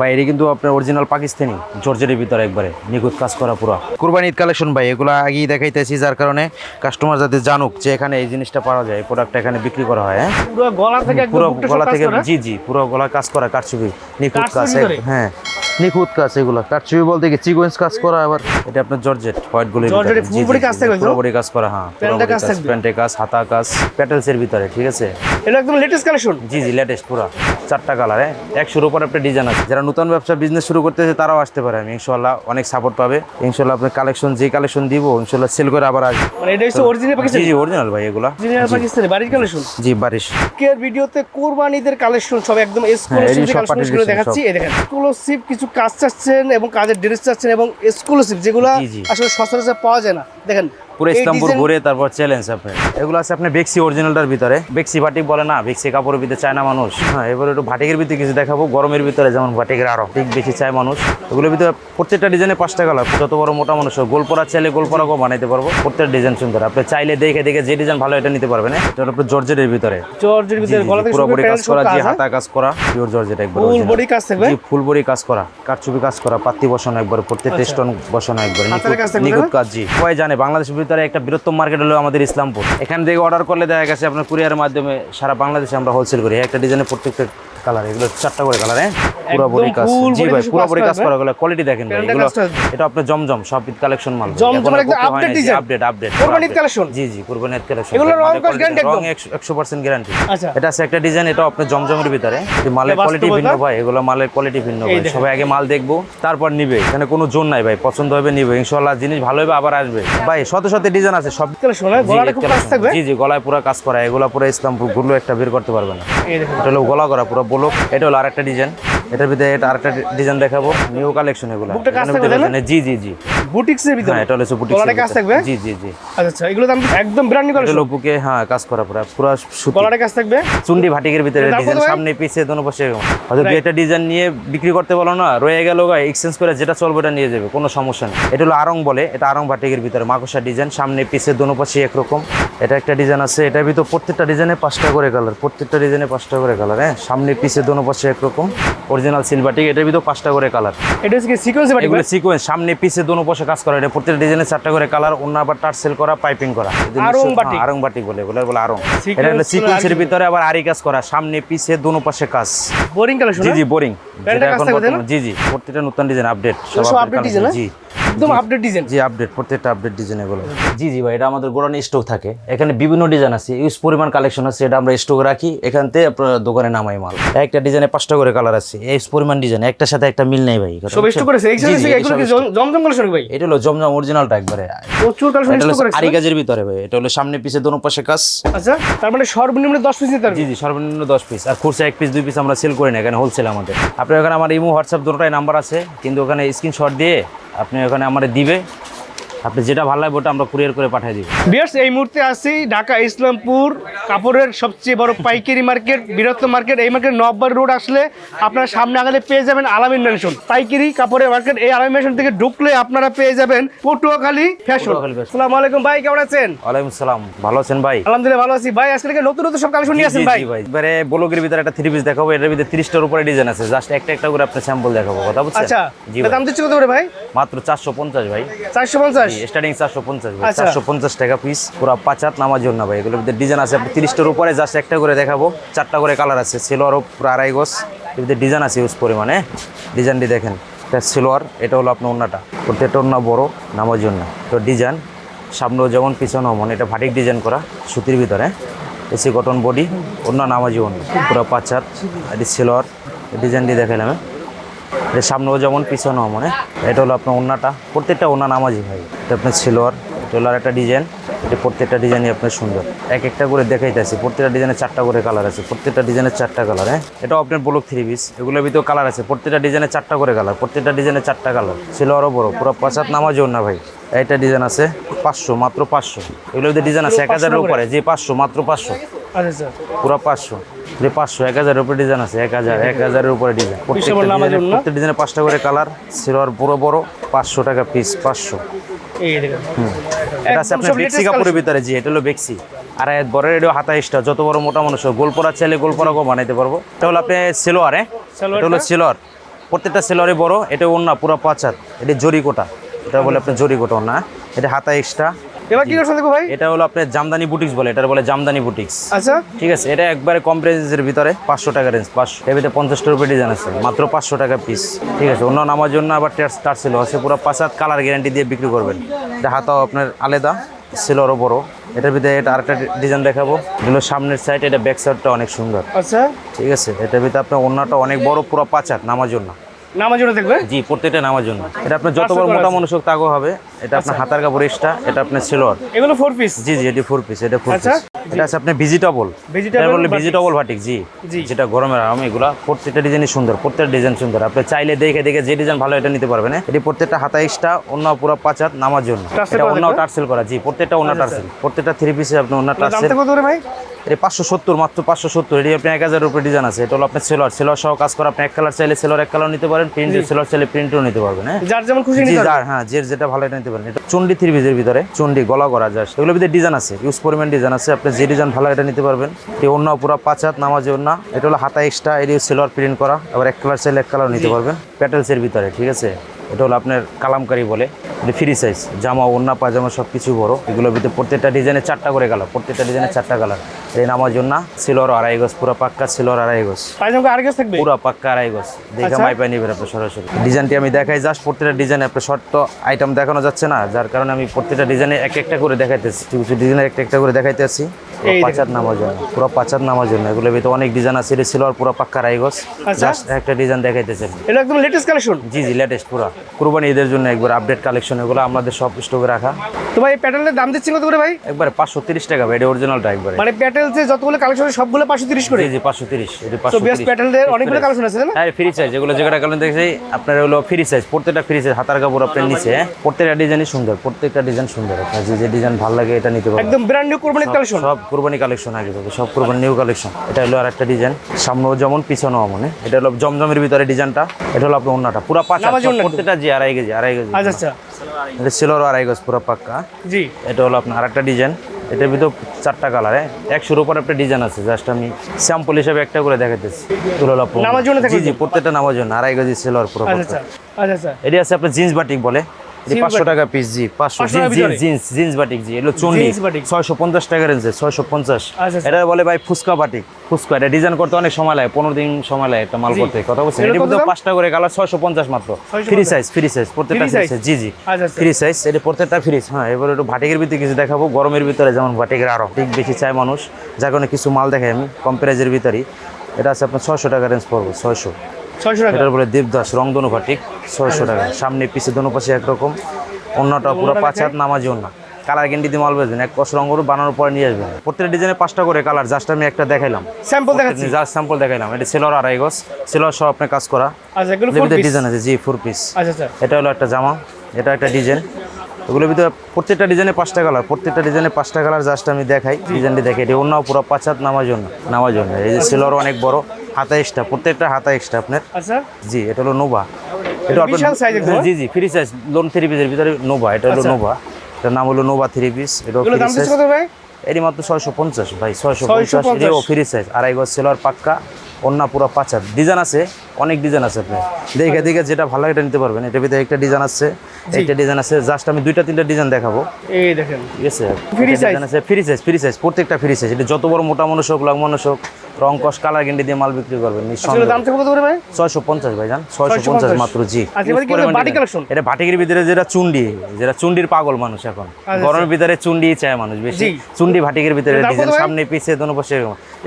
ভাই এটা কিন্তু আপনার অরিজিনাল পাকিস্তানি জর্জেটের ভিতরে একবারে নিখুঁত কাজ করা পুরো। কুরবানি ঈদ কালেকশন ভাই এগুলো আগেই দেখাইতেছি যার কারণে কাস্টমার যাতে জানুক যে এখানে এই জিনিসটা পাওয়া যায় প্রোডাক্টটা এখানে বিক্রি করা হয় হ্যাঁ? পুরো গলা থেকে পুরো গলা থেকে জি জি পুরো গলা কাজ করা কারচুপি নিখুঁত কাজ হ্যাঁ। নিখুঁত কাজ এগুলো। কারচুপি বলতে কি সিকোয়েন্স কাজ করা আবার? এটা আপনার জর্জেট হোয়াইটগুলো full body কাজ থাকবে তো? পুরো কাজ করা হ্যাঁ প্যান্টে কাজ থাকবে? প্যান্টে কাজ হাতা কাজ প্যাটেলস এর ভিতরে ঠিক আছে? এটা একদম লেটেস্ট কালেকশন জি জি লেটেস্ট পুরো। চারটা কালার হ্যাঁ? একশোর উপর একটা ডিজাইন আছে। যারা নতুন ব্যবসা বিজনেস শুরু করতেছে তারাও আসতে পারে। আমি ইনশাল্লাহ অনেক সাপোর্ট পাবে। ইনশাল্লাহ আপনার কালেকশন যে কালেকশন দিব ইনশাল্লাহ সেল করে আবার আসবে। মানে এটা হচ্ছে অরিজিনাল পাকিস্তানি জি অরিজিনাল ভাই এগুলা। অরিজিনাল পাকিস্তানি বাড়ির কালেকশন জি বারিশ আজকের ভিডিওতে কোরবানিদের কালেকশন সব একদম হ্যাঁ, এক্সক্লুসিভ কালেকশন দেখাচ্ছি। এই দেখেন এক্সক্লুসিভ কিছু কাজ চাচ্ছেন এবং কাজের ড্রেস চাচ্ছেন এবং এক্সক্লুসিভ যেগুলো। আসলে সচরাচর পাওয়া যায় না দেখেন পুরো ইসলামপুর ঘুরে তারপর চ্যালেঞ্জ আপনার। এগুলো আছে আপনার বেক্সি অরিজিনালটার ভিতরে। বেক্সি বাটিক বলে না বেক্সি কাপড়ের ভিতরে চায় না মানুষ। হ্যাঁ এবার একটু ভাটিকের ভিতরে কিছু দেখাবো। গরমের ভিতরে যেমন ভাটিকের আরও ঠিক বেশি চায় মানুষ। এগুলোর ভিতরে প্রত্যেকটা ডিজাইনে পাঁচটা কালার যত বড় মোটা মানুষ হোক, গোল পরা চাইলে গোল পরাকেও বানাইতে পারব। প্রত্যেকটা ডিজাইন সুন্দর। আপনি চাইলে দেখে দেখে যে ডিজাইন ভালো এটা নিতে পারবেন। হ্যাঁ? এটা আপনার জর্জেটের ভিতরে। জর্জের ভিতরে পুরো বডি কাজ করা কাজ হাতা কাজ করা পিওর জর্জেট একবার ফুল বডি কাজ থাকবে? জি ফুল বডি কাজ করা। কারচুপি কাজ করা পাত্তি বসানো একবার প্রত্যেকটা স্টোন বসানো একবার আচ্ছা। হাতের কাজ নিখুঁত-? কাজ জি। সবাই জানে বাংলাদেশের ভিতরে একটা বৃহত্তম মার্কেট হলো আমাদের ইসলামপুর। এখান থেকে অর্ডার করলে দেখা গেছে আপনার কুরিয়ারের মাধ্যমে সারা বাংলাদেশে আমরা হোলসেল করি। একটা ডিজাইনের প্রত্যেকটা কালার এগুলো চারটা করে কালার হ্যাঁ? পুরো একদম কাজ জি ভাই কিছু পুরো কাজ। করা এগুলো কোয়ালিটি দেখেন ভাই এগুলো এটা আপনার জমজম সব কালেকশন মাল জমজমের একদম update design। আপডেট আপডেট কোরবানির collection? জি জি কুরবানির কালেকশন এগুলোর রং কস guarantee একদম? 100% গ্যারান্টি আচ্ছা। এটা আছে একটা ডিজাইন এটা আপনার জমজমের ভিতরে। এই মালের কোয়ালিটি ভিন্ন ভাই এগুলো মালের কোয়ালিটি ভিন্ন ভাই। সবাই আগে মাল দেখব তারপর নিবে। এখানে কোনো জোন নাই ভাই পছন্দ হবে নিবে। ইনশাআল্লাহ জিনিস ভালো হবে আবার আসবে। ভাই শত শত ডিজাইন আছে সব কালেকশন জি, গলাটা খুব কাজ থাকবে? জি জি গলায় পুরো কাজ করা এগুলো পুরো ইসলামপুরগুলো একটা বের করতে পারবে না। এই দেখেন। এটা হলো গলা করা পুরো বলো এটা হলো আরেকটা ডিজাইন এটার ভিতরে এটা আরেকটা ডিজাইন দেখাবো। নিউ কালেকশন এগুলো। বুকটা কাজ থাকবে? জি জি জি। বুটিক্সের ভিতরে? হ্যাঁ এটা হলো গলাটা কাজ থাকবে? জি জি জি। আচ্ছা এগুলো দাম একদম ব্র্যান্ড নিউ কালেকশন বুকে হ্যাঁ কাজ করা পুরো পুরো সুতি। গলাটা কাজ থাকবে? চুন্ডি ভাটিকের ভিতরে ডিজাইন সামনে পিছে দোনো পাশে হয়তো দুই একটা ডিজাইন নিয়ে বিক্রি করতে বলো না রয়ে গেল গা এক্সচেঞ্জ করে যেটা চলবে এটা নিয়ে যাবে কোনো সমস্যা নেই। এটা হলো আরং বলে এটা আরং ভাটিকের ভিতরে মাকসা ডিজাইন সামনে পিছে দোনো পাশে একরকম। এটা একটা ডিজাইন আছে এটার ভিতর প্রত্যেকটা ডিজাইনে পাঁচটা করে কালার প্রত্যেকটা ডিজাইনে পাঁচটা করে কালার হ্যাঁ সামনে পিছে দোনো পাশে একরকম। অরিজিনাল সিলভারটিক এটার ভিতর পাঁচটা করে কালার এটা হচ্ছে সিকোয়েন্স বাটি এগুলো সিকোয়েন্স সামনে পিছে দোনো পাশে কাজ করা। এটা প্রত্যেকটা ডিজাইনে চারটা করে কালার অন্য আবার টার্সেল করা পাইপিং করা। আরং বাটি আরং বাটিক। হ্যাঁ, বাটিক বলে এগুলো বলে আরং। এটা হলো সিকোয়েন্স সিকোয়েন্সের ভিতরে আবার আরি কাজ করা সামনে পিছে দোনো পাশে কাজ। বোরিং কালেকশন জি জি বোরিং এটা কাজ থাকবে জি জি প্রত্যেকটা নতুন ডিজাইন আপডেট সব আপডেট ডিজাইন জি। একদম আপডেট ডিজাইন জি আপডেট প্রত্যেকটা আপডেট ডিজাইন এগুলো। জি জি ভাই এটা আমাদের গোডাউনে স্টক থাকে। এখানে বিভিন্ন ডিজাইন আছে ইউজ পরিমাণ কালেকশন আছে এটা আমরা স্টক রাখি। এখান থেকে আপনার দোকানে নামাই মাল। একটা ডিজাইনে পাঁচটা করে কালার আছে এই পরিমাণ ডিজাইন একটার সাথে একটা মিল নেই ভাই। সব স্টক করেছে এগুলো কি। জমজম কালেকশন ভাই? এটা হলো জমজম অরিজিনালটা একবারে। প্রচুর কালেকশন স্টক করেছে আরি কাজের ভিতরে ভাই এটা হলো সামনে পিছে দোনো পাশে কাজ। আচ্ছা তার মানে সর্বনিম্ন 10 পিস নিতে জি জি সর্বনিম্ন দশ পিস আর খুচরা এক পিস দুই পিস আমরা সেল করি না এখানে হোলসেল আমাদের। আপনার ওখানে আমার ইমো হোয়াটসঅ্যাপ দুটোটাই নাম্বার আছে কিন্তু ওখানে স্ক্রিনশট দিয়ে আপনি ওখানে আমার দিবে। আপনি যেটা ভালো লাগবে ওটা আমরা কুরিয়ার করে পাঠিয়ে দিব। বিয়ার্স এই মুহূর্তে আছি ঢাকা ইসলামপুর কাপড়ের সবচেয়ে বড় পাইকারি মার্কেট বৃহত্তম মার্কেট। এই মার্কেট নব্বই রোড আসলে আপনারা সামনে আগালে পেয়ে যাবেন আলামিন ম্যানশন। পাইকারি কাপড়ের মার্কেট এই আলামিন ম্যানশন থেকে ঢুকলে আপনারা পেয়ে যাবেন পটুয়াখালী ফ্যাশন। আসসালামু আলাইকুম ভাই কেমন আছেন? ওয়ালাইকুম সালাম ভালো আছেন ভাই? আলহামদুলিল্লাহ ভালো আছি। ভাই আজকে নতুন নতুন সব কালেকশন নিয়ে আসেন ভাই। ভাই। এবারে ব্লগের ভিতরে একটা থ্রি পিস দেখাবো এর ভিতরে তিরিশটার উপরে ডিজাইন আছে। জাস্ট একটা একটা করে আপনি স্যাম্পল দেখাবো কথা বুঝছেন? আচ্ছা দাম দিচ্ছি কত করে ভাই? মাত্র চারশো পঞ্চাশ ভাই। চারশো পঞ্চাশ? স্টার্টিং ভাই। আচ্ছা। টাকা পিস পুরো পাঁচাত নামার জন্য ভাই। এগুলোর ভিতরে ডিজাইন আছে আপনি তিরিশটার উপরে জাস্ট একটা করে দেখাবো। চারটা করে কালার আছে সিলোয়ারও পুরো আড়াই গোস এর ভিতরে ডিজাইন আছে ইউজ পরিমাণে। ডিজাইনটি দেখেন এটা সিলোয়ার এটা হলো আপনার ওন্নাটা। প্রত্যেকটা ওন্না বড় নামার জন্য। তো ডিজাইন সামনেও যেমন পিছনেও মন এটা ভাটিক ডিজাইন করা সুতির ভিতরে। এসি কটন বডি অন্য নামাজি অন্য পুরো পাঁচাত এটি সিলোয়ার ডিজাইনটি দেখালাম। এর সামনেও যেমন পিছনেও মানে। এটা হলো আপনার ওন্নাটা। প্রত্যেকটা ওনা নামাজি ভাই। এটা আপনার সিলোয়ার এটা হলো একটা ডিজাইন। এটা প্রত্যেকটা ডিজাইনই আপনার সুন্দর। এক একটা করে দেখাইতেছি। প্রত্যেকটা ডিজাইনের চারটা করে কালার আছে। প্রত্যেকটা ডিজাইনের চারটা কালার হ্যাঁ? এটাও আপনার ব্লক থ্রি পিস। এগুলোর ভিতরেও কালার আছে। প্রত্যেকটা ডিজাইনের চারটা করে কালার। প্রত্যেকটা ডিজাইনের চারটা কালার। সিলোয়ারও বড়। পুরো পাঁচাত নামাজি ওন্না ভাই। এটা ডিজাইন আছে পাঁচশো মাত্র পাঁচশো। এগুলোর ভিতরে ডিজাইন আছে। এক হাজারের উপরে। যে পাঁচশো মাত্র পাঁচশো। পুরো পাঁচশো। যে পাঁচশো এক হাজারের উপরে ডিজাইন আছে এক হাজার এক হাজারের উপরে ডিজাইন প্রত্যেক ডিজাইনে পাঁচটা করে কালার সিলোয়ার বড় বড় পাঁচশো টাকা পিস পাঁচশো। এই এটা আছে আপনার সব বেক্সি কাপড়ের ভিতরে জি এটা হলো বেক্সি আর এর বড় রেডিও হাতা যত বড় মোটা মানুষ হোক চাইলে বানাইতে পারব। এটা হলো আপনি সিলোয়ার হ্যাঁ? এটা হলো সিলোয়ার প্রত্যেকটা বড় এটা পুরো এটা জরি কোটা। এটা বলে আপনার জরি কোটা না এটা হাতা এক্সট্রা এবার কি করছেন দেখো ভাই? এটা হলো আপনার জামদানি বুটিক্স বলে এটা বলে জামদানি বুটিক্স। আচ্ছা। ঠিক আছে এটা একবারে কম প্রাইসের ভিতরে পাঁচশো টাকা রেঞ্জ পাঁচশো। এর ভিতরে পঞ্চাশটা রুপে ডিজাইন আছে মাত্র পাঁচশো টাকা পিস ঠিক আছে অন্য নামার জন্য আবার টার ছিল আছে পুরো পাঁচ হাত কালার গ্যারান্টি দিয়ে বিক্রি করবেন। এটা হাতাও আপনার আলাদা সিলরও বড়। এটার ভিতরে এটা আরেকটা ডিজাইন দেখাবো। এগুলো সামনের সাইড এটা ব্যাক সাইডটা অনেক সুন্দর। আচ্ছা। ঠিক আছে এটার ভিতরে আপনার অন্যটা অনেক বড় পুরো পাঁচ হাত নামার জন্য। নামার জন্য দেখবে? জি প্রত্যেকটা নামার জন্য। এটা আপনার যত মোটা আছে। মনুষ্য তাগো হবে। এটা আপনার হাতার কাপড় এক্সট্রা এটা আপনার সিলর এগুলো ফোর পিস জি জি এটি ফোর পিস এটা ফোর আচ্ছা, পিস এটা আছে আপনার ভেজিটেবল Vegetable এটা বলে batik। ভেজিটেবল ভাটিক জি। জি। যেটা গরমের আরাম এগুলা প্রত্যেকটা ডিজাইনই সুন্দর প্রত্যেকটা ডিজাইন সুন্দর। আপনি চাইলে দেখে দেখে যে ডিজাইন ভালো এটা নিতে পারবেন হ্যাঁ? এটি প্রত্যেকটা হাতা এক্সট্রা অন্য পুরো পাঁচ হাত নামার জন্য। এটা অন্য টার্সেল করা জি প্রত্যেকটা অন্য আচ্ছা, টার্সেল। প্রত্যেকটা থ্রি পিসে আপনি অন্য টার্সেল কত করে ভাই? এটা পাঁচশো সত্তর মাত্র পাঁচশো সত্তর। এটি আপনি এক হাজার রুপে ডিজাইন আছে। এটা হলো আপনার সেলর সেলর সহ কাজ করা আপনি এক কালার চাইলে সেলর এক কালার নিতে পারেন। প্রিন্ট সেলর চাইলে প্রিন্টও নিতে পারবেন হ্যাঁ? যার যেমন খুশি। যার হ্যাঁ যে যেটা ভালো এটা নিতে পারেন। এটা চন্ডি থ্রি পিসের ভিতরে চন্ডি গলা করা যায় এগুলোর ভিতরে ডিজাইন আছে। ইউজ পরিমাণ ডিজাইন আছে। আপনি যে ডিজাইন ভালো এটা নিতে পারবেন। এই অন্য পুরো পাঁচ হাত নামাজে অন্য এটা হলো হাতা এক্সট্রা এটি সিলভার প্রিন্ট করা। আবার এক কালার চাইলে এক কালার নিতে পারবেন। প্যাটেলসের ভিতরে ঠিক আছে? এটা হলো আপনার কালামকারি বলে এটা ফ্রি সাইজ জামা ওন্না পাজামা সব কিছু বড়। এগুলোর ভিতরে প্রত্যেকটা ডিজাইনে চারটা করে কালার প্রত্যেকটা ডিজাইনে চারটা কালার এই নামার জন্য সিলর আড়াই গজ পুরো পাক্কা সিলর আড়াই গজ। থাকবে? পুরো পাক্কা আড়াই গজ। দেখে আচ্ছা। মাই পাই নিবেন আপনি সরাসরি। ডিজাইনটি আমি দেখাই জাস্ট প্রত্যেকটা ডিজাইনে আপনার শর্ট আইটেম দেখানো যাচ্ছে না যার কারণে আমি প্রত্যেকটা ডিজাইনে এক একটা করে দেখাইতেছি কিছু কিছু ডিজাইনে একটা একটা করে দেখাইতেছি। পাঁচার নামার জন্য পুরো পাঁচার নামার জন্য। এগুলোর ভিতরে অনেক ডিজাইন আছে এটা সিলর পুরো পাক্কা আড়াই আচ্ছা। জাস্ট একটা ডিজাইন দেখাইতেছে। এটা একদম লেটেস্ট কালেকশন জি জি লেটেস্ট পুরো। কুরবানি ঈদের জন্য একবার আপডেট কালেকশন এগুলো আমাদের সব স্টকে রাখা। তো ভাই প্যাটেলের দাম কত করে ভাই? একবারে পাঁচশো তিরিশ টাকা ভাই এটা অরিজিনালটা একবারে। মানে প্যাটেলসে যতগুলো কালেকশন সবগুলো পাঁচশো তিরিশ করে? জি পাঁচশো তিরিশ এটা পাঁচশো প্যাটেলের অনেকগুলো কালেকশন আছে না? হ্যাঁ ফ্রি সাইজ যেগুলো যেগুলো কারণ দেখছি আপনার হলো ফ্রি সাইজ প্রত্যেকটা ফ্রি সাইজ হাতার কাপড় আপনার নিচে হ্যাঁ? প্রত্যেকটা ডিজাইনই সুন্দর প্রত্যেকটা ডিজাইন সুন্দর। আপনার যে যে ডিজাইন ভালো লাগে এটা নিতে পারবেন। একদম ব্র্যান্ড নিউ কোরবানির কালেকশন সব কুরবানি কালেকশন আগে থেকে সব কুরবানি নিউ কালেকশন এটা হলো আরেকটা ডিজাইন সামনেও যেমন পিছনেও মানে এটা হলো জমজমের ভিতরে ডিজাইনটা এটা হলো আপনার অন্যটা পুরো পাঁচ হাত, নামাজি সব ওড়না প্রত্যেকটা জি আড়াই কেজি আড়াই কেজি। আচ্ছা আচ্ছা। এটা সিলোর আড়াই গজ পুরো পাক্কা জি। এটা হলো আপনার আরেকটা ডিজাইন এটার ভিতর চারটা কালার হ্যাঁ? একশোর উপর একটা ডিজাইন আছে। জাস্ট আমি স্যাম্পল হিসাবে একটা করে থাকে জি জি প্রত্যেকটা নামার জন্য আড়াই কেজি সিলোর পুরো আচ্ছা আচ্ছা এটি আছে আপনার জিন্স বাটিক বলে। পাঁচশো টাকা পিস জি পাঁচশো জিন্স জিন্স বাটিক জি এগুলো চন্ডি। ছয়শো পঞ্চাশ টাকা রেঞ্জে ছয়শো পঞ্চাশ। আচ্ছা, আচ্ছা। এটা বলে ভাই ফুচকা বাটিক ফুচকা। এটা ডিজাইন করতে অনেক সময় লাগে পনেরো দিন সময় লাগে একটা মাল করতে। কথা বলছেন এটার মধ্যে পাঁচটা করে কালার ছয়শো পঞ্চাশ মাত্র। ফ্রি সাইজ ফ্রি সাইজ প্রত্যেকটা ফ্রি সাইজ জি জি। আচ্ছা। ফ্রি সাইজ এটি প্রত্যেকটা হ্যাঁ এবার একটু ভাটিকের ভিতরে কিছু দেখাবো। গরমের ভিতরে যেমন ভাটিকের আরও ঠিক বেশি চায় মানুষ। যার কারণে কিছু মাল দেখাই আমি কম প্রাইজের ভিতরেই। এটা আছে আপনার ছয়শো টাকা রেঞ্জ পড়ব ছয়শো। ছয়শো টাকা। এটার বলে দেবদাস রংধনু ভাটিক ছয়শো টাকা। সামনে পিছে দোনো পাশে একরকম। অন্যটা পুরো পাঁচ হাত নামাজি অন্য। কালার গেন্ডি দিয়ে মাল বেচবেন। এক কষ রঙ করে বানানোর পরে নিয়ে আসবেন। প্রত্যেকটা ডিজাইনে পাঁচটা করে কালার জাস্ট আমি একটা দেখাইলাম। স্যাম্পল দেখাচ্ছি। জাস্ট স্যাম্পল দেখাইলাম। এটা সেলর আড়াই গজ সেলর সহ আপনার কাজ করা। আচ্ছা এগুলো ডিজাইন আছে। জি ফোর পিস আচ্ছা আচ্ছা। এটা হলো একটা জামা। এটা একটা ডিজাইন ওগুলোর ভিতরে প্রত্যেকটা ডিজাইনে পাঁচটা কালার প্রত্যেকটা ডিজাইনে পাঁচটা কালার জাস্ট আমি দেখাই। ডিজাইনটি দেখাই। এটি অন্য পুরো পাঁচ হাত নামার জন্য নামার জন্য এই যে সেলর অনেক বড়। হাতা এক্সট্রা প্রত্যেকটা হাতা এক্সট্রা আপনার। আচ্ছা। জি এটা হলো নোভা এটা বিশাল একদম, জি জি ফ্রি সাইজ লোন থ্রি পিসের ভিতরে নোভা এটা হলো আচ্ছা। নোভা এটার নাম হলো নোভা থ্রি পিস এগুলো ফ্রি সাইজ এটি মাত্র ছয়শো পঞ্চাশ ভাই ছয়শো পঞ্চাশ এটাও ফ্রি সাইজ আড়াই গজ সেলার পাক্কা অন্য পুরো পাঁচ হাত ডিজাইন আছে অনেক ডিজাইন আছে আপনার। দেখে দেখে যেটা ভালো লাগে এটা নিতে পারবেন। এটার ভিতরে একটা ডিজাইন আছে একটা ডিজাইন আছে। জাস্ট আমি দুইটা তিনটা ডিজাইন দেখাবো। এই দেখেন। ঠিক আছে? Size? ডিজাইন আছে ফ্রি সাইজ ফ্রি সাইজ প্রত্যেকটা ফ্রি সাইজ এটা যত বড় মোটা মানুষ হোক লং মানুষ হোক রং কস কালার গেন্ডি দিয়ে মাল বিক্রি করবেন নিঃসন্দেহে। দাম কত করে ভাই? ছয়শো পঞ্চাশ ভাই জান 650 মাত্র জি। আচ্ছা, collection? এটা বাটিকের ভিতরে যেটা চুন্ডি যেটা চুন্ডির পাগল মানুষ এখন। আচ্ছা। গরমের ভিতরে চুন্ডি চায় মানুষ বেশি। চুন্ডি ভাটিকের ভিতরে ডিজাইন সামনে পিছিয়ে দোনো পাশে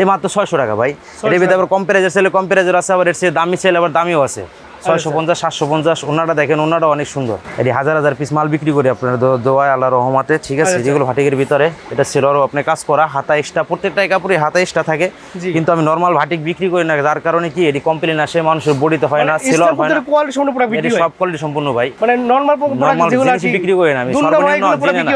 এই মাত্র ছয়শো টাকা ভাই। এর ভিতরে আবার কম্পারেজার ছেলে কম্পারেজার আছে আবার এর চেয়ে দামি ছেলে আবার দামিও আছে। ছয়শো পঞ্চাশ সাতশো পঞ্চাশ ওনাটা দেখেন ওনাটা অনেক সুন্দর। এটি হাজার হাজার পিস মাল বিক্রি করি আপনার দো- দোয়ায় আল্লাহ রহমাতে ঠিক আছে? আচ্ছা। যেগুলো ভাটিকের ভিতরে এটা সেলরও আপনি কাজ করা হাতা এক্সট্রা প্রত্যেকটা কাপড়ে হাতা এক্সট্রা থাকে। কিন্তু আমি নর্মাল ভাটিক বিক্রি করি না যার কারণে কি এটি কমপ্লেন আসে মানুষের বডিতে হয় না সেলর হয় না। সব কোয়ালিটি সম্পূর্ণ ভাই। মানে নর্মাল বিক্রি করি না আমি সর্বনিম্ন না।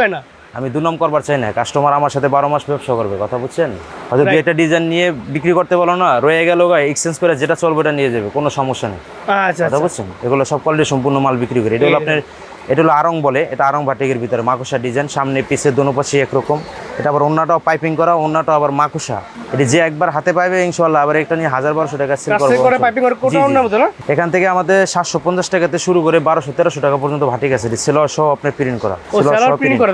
আমি দু নম্বর করবার চাই না। কাস্টমার আমার সাথে বারো মাস ব্যবসা করবে কথা বুঝছেন? হয়তো দু একটা ডিজাইন নিয়ে বিক্রি করতে বলো না রয়ে গেল গা এক্সচেঞ্জ করে যেটা চলবে ওটা নিয়ে যাবে কোনো সমস্যা নেই। আচ্ছা কথা আচ্ছা। বুঝছেন? এগুলো সব কোয়ালিটি সম্পূর্ণ মাল বিক্রি করে। এটা হলো আপনার এটা হলো আরং বলে এটা আরং ভাটিকের ভিতরে মাকসা ডিজাইন সামনে পিছে দোনো পাশে একরকম এটা আবার অন্যটাও পাইপিং করা অন্যটাও আবার মাকুসা এটি যে একবার হাতে পাইবে ইনশাল্লাহ আবার একটা নিয়ে হাজার বারোশো টাকা সেল রাস্তায় করে পাইপিং করে কোটা অন্য মতো না? এখান থেকে আমাদের সাতশো পঞ্চাশ টাকাতে শুরু করে বারোশো তেরোশো টাকা পর্যন্ত ভাটি গেছে এটি সেলর সহ আপনার প্রিন্ট করা।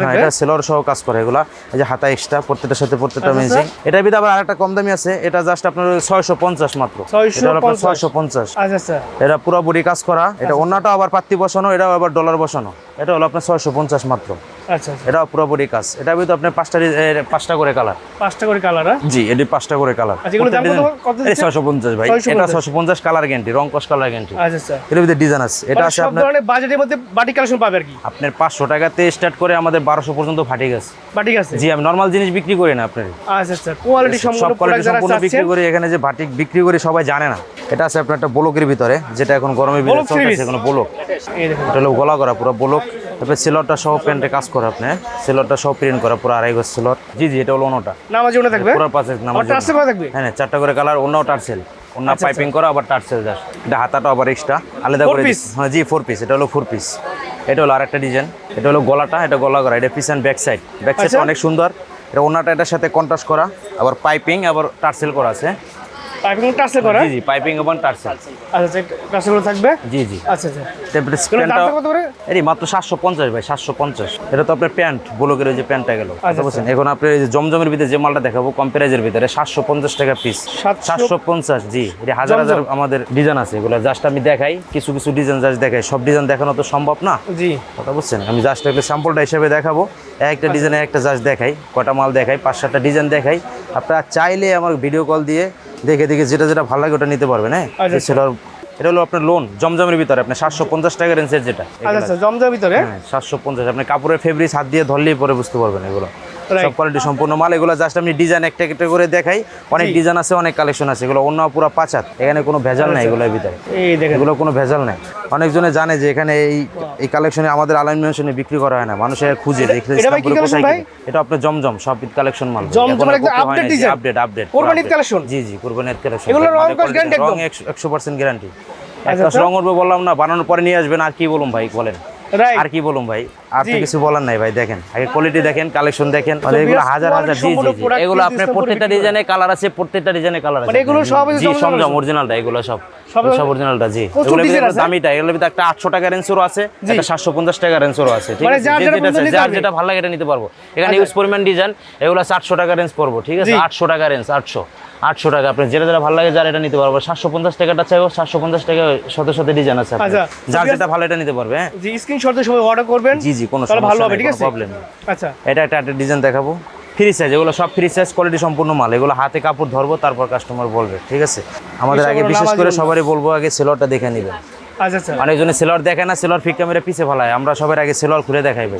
হ্যাঁ এটা সেলর সহ কাজ করে এগুলা। এই যে হাতা এক্সট্রা প্রত্যেকটার সাথে প্রত্যেকটা আচ্ছা, মেজিং এটার ভিতরে আবার আরেকটা কম দামি আছে এটা জাস্ট আপনার ছয়শো পঞ্চাশ মাত্র। 650 এটা হলো আপনার ছয়শো পঞ্চাশ। আচ্ছা আচ্ছা। এটা পুরো বডি কাজ করা। এটা অন্যটা আবার পাত্তি বসানো এটা আবার ডলার বসানো। এটা হলো আপনার ছয়শো পঞ্চাশ মাত্র। আচ্ছা আচ্ছা। এটা পুরো বডি কাজ। এটার ভিতরে আপনার পাঁচটা পাঁচটা করে কালার। পাঁচটা করে কালার হ্যাঁ? জি এটি পাঁচটা করে কালার। আচ্ছা? ছয়শো পঞ্চাশ ভাই। এটা ছয়শো পঞ্চাশ কালার গ্যান্টি রং কস কালার গ্যান্টি আচ্ছা আচ্ছা। এটার ভিতরে ডিজাইন আছে। এটা মানে আছে আপনার বাজেটের মধ্যে বাটি কালেকশন পাবে আর কি? আপনার পাঁচশো টাকাতে স্টার্ট করে আমাদের বারোশো পর্যন্ত ফাটি গেছে। আছে জি আমি নর্মাল জিনিস বিক্রি করি না আপনার। আচ্ছা আচ্ছা। কোয়ালিটি সব কোয়ালিটি সম্পূর্ণ বিক্রি করি এখানে যে বাটিক বিক্রি করি সবাই জানে না। এটা আছে আপনার একটা ব্লকের ভিতরে যেটা এখন গরমের ভিতরে চলতেছে? কোনো ব্লক। এটা হলো গলা করা পুরো ব্লক তারপরে সিলরটা সহ প্যান্টে কাজ করে আপনি সিলরটা সহ প্রিন্ট করা পুরো আড়াই গজ সিলর জি জি এটা হলো অন্যটা। নামাজ ওটা থাকবে? পুরো টার্সেল জন্য। থাকবে? হ্যাঁ চারটা করে কালার অন্যও টার্সেল আচ্ছা, পাইপিং করা আবার টার্সেল জাস্ট এটা হাতাটা আবার এক্সট্রা আলাদা করে? হ্যাঁ জি ফোর পিস এটা হলো ফোর পিস এটা হলো আরেকটা ডিজাইন এটা হলো গলাটা এটা গলা করা। এটা piece and back side back side. অনেক সুন্দর। এটা অন্যটা এটার সাথে কন্ট্রাস্ট করা আবার পাইপিং আবার টার্সেল করা আছে। পাইপিং টার্সেল করা? জি জি পাইপিং এবং টার্সেল। আচ্ছা আচ্ছা টার্সেল করা থাকবে? জি জি। আচ্ছা আচ্ছা। তারপরে এগুলোর কত করে? এরই মাত্র সাতশো পঞ্চাশ ভাই সাতশো পঞ্চাশ। এটা তো আপনার প্যান্ট ব্লকের ওই যে প্যান্টটা গেল। আচ্ছা, বুঝছেন? এখন আপনার এই যে জমজমের ভিতরে যে মালটা দেখাবো কম প্রাইজের ভিতরে সাতশো পঞ্চাশ টাকা পিস 750 সাতশো পঞ্চাশ জি। এটা হাজার হাজার আমাদের ডিজাইন আছে। এগুলো জাস্ট আমি দেখাই কিছু কিছু ডিজাইন জাস্ট দেখাই। সব ডিজাইন দেখানো তো সম্ভব না? জি। কথা বুঝছেন? আমি জাস্ট একটা স্যাম্পলটা হিসেবে দেখাবো। একটা ডিজাইনে একটা জাস্ট দেখাই কটা মাল দেখাই পাঁচ সাতটা ডিজাইন দেখাই। আপনারা চাইলে আমার ভিডিও কল দিয়ে দেখে দেখে যেটা যেটা ভালো লাগে ওটা নিতে পারবেন হ্যাঁ আচ্ছা। সেটা এটা হলো আপনার লোন জমজমের ভিতরে আপনার সাতশো পঞ্চাশ টাকা রেঞ্জের যেটা আচ্ছা আচ্ছা জমজমের ভিতরে হ্যাঁ সাতশো পঞ্চাশ আপনি কাপড়ের ফেব্রিক হাত দিয়ে ধরলেই পরে বুঝতে পারবেন এগুলো. সব কোয়ালিটি সম্পূর্ণ মাল এগুলো জাস্ট আপনি ডিজাইন একটা একটা করে দেখাই। অনেক ডিজাইন আছে অনেক কালেকশন আছে এগুলো অন্য পুরো পাঁচাত এখানে কোনো ভেজাল নাই এগুলোর ভিতরে। এগুলো কোনো ভেজাল নাই। অনেকজনে জানে যে এখানে এই এই কালেকশনে আমাদের আলাইনমেশনে বিক্রি করা হয় না মানুষের খুঁজে দেখে এটা আপনার জমজম সব কালেকশন মাল আপডেট আপডেট কোরবানি ঈদ collection? জি জি কোরবানি ঈদ কালেকশন এগুলো রং guarantee একদম? একশো পার্সেন্ট গ্যারান্টি আচ্ছা, একটা আচ্ছা। রং উঠবে বললাম না বানানোর পরে নিয়ে আসবেন আর কি বলুন ভাই বলেন। আর কি বলুন ভাই? আর তো কিছু বলার নাই ভাই দেখেন। আগে কোয়ালিটি দেখেন কালেকশন দেখেন মানে এগুলো হাজার হাজার জি জি এগুলো আপনার প্রত্যেকটা ডিজাইনে কালার আছে প্রত্যেকটা ডিজাইনে কালার আছে। মানে এগুলো সব জি? অরিজিনালটা এগুলো সব। সব অরিজিনালটা জি। এগুলো? দামিটা এগুলো ভিতরে একটা আটশো টাকা রেঞ্জেরও আছে একটা সাতশো পঞ্চাশ টাকা রেঞ্জেরও আছে। ঠিক মানে আছে? যেটা আছে, যার যেটা ভালো লাগে এটা নিতে পারব। এখানে আচ্ছা। ইউজ পরিমাণ ডিজাইন এগুলো আটশো টাকা রেঞ্জ পড়ব ঠিক আছে? জি। আটশো টাকা রেঞ্জ আটশো। আটশো টাকা। আপনি যেটা যেটা ভালো লাগে যার এটা নিতে পারব। সাতশো পঞ্চাশ টাকাটা চাইব সাতশো পঞ্চাশ টাকা শত শত ডিজাইন আছে আচ্ছা। যার যেটা ভালো এটা নিতে পারবে হ্যাঁ। জি স্ক্রিনশট সবাই অর্ডার করবেন। জি জি কোনো ভালো হবে ঠিক আছে? প্রবলেম আচ্ছা। এটা একটা একটা ডিজাইন দেখাবো। ফ্রি সাইজ এগুলো সব ফ্রি সাইজ কোয়ালিটি সম্পূর্ণ মাল। এগুলো হাতে কাপড় ধরবো তারপর কাস্টমার বলবে ঠিক আছে? আমাদের আগে বিশেষ করে সবারই বলব আগে সেলরটা দেখে নেবেন। আচ্ছা আচ্ছা। সেলর দেখে না সেলর ফিক ক্যামেরা পিছে ফেলায়। আমরা সবার আগে সেলর খুলে দেখাই ভাই।